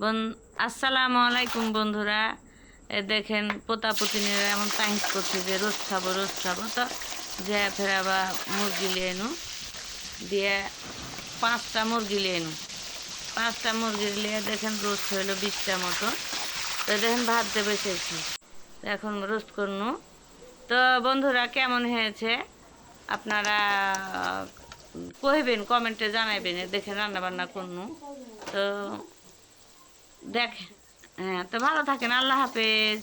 বন, আসসালামু আলাইকুম বন্ধুরা। এ দেখেন পোতা পুতিনেরা এমন তাহিস করছে যে রোজ খাব রোজ খাব। তো যে ফেরা বা মুরগি লিয়ে এনু, দিয়ে পাঁচটা মুরগি লিয়ে এনু। পাঁচটা মুরগি লিয়ে দেখেন রোস্ট হইল বিশটা মতো। তো দেখেন ভাত দিয়ে বসেছি। এখন রোস্ট করনু। তো বন্ধুরা, কেমন হয়েছে? আপনারা কইবেন কমেন্টে জানাইবেন। দেখে রান্না বান্না করনু। তো দেখ হ্যাঁ তো ভালো থাকেন আল্লাহ হাফেজ।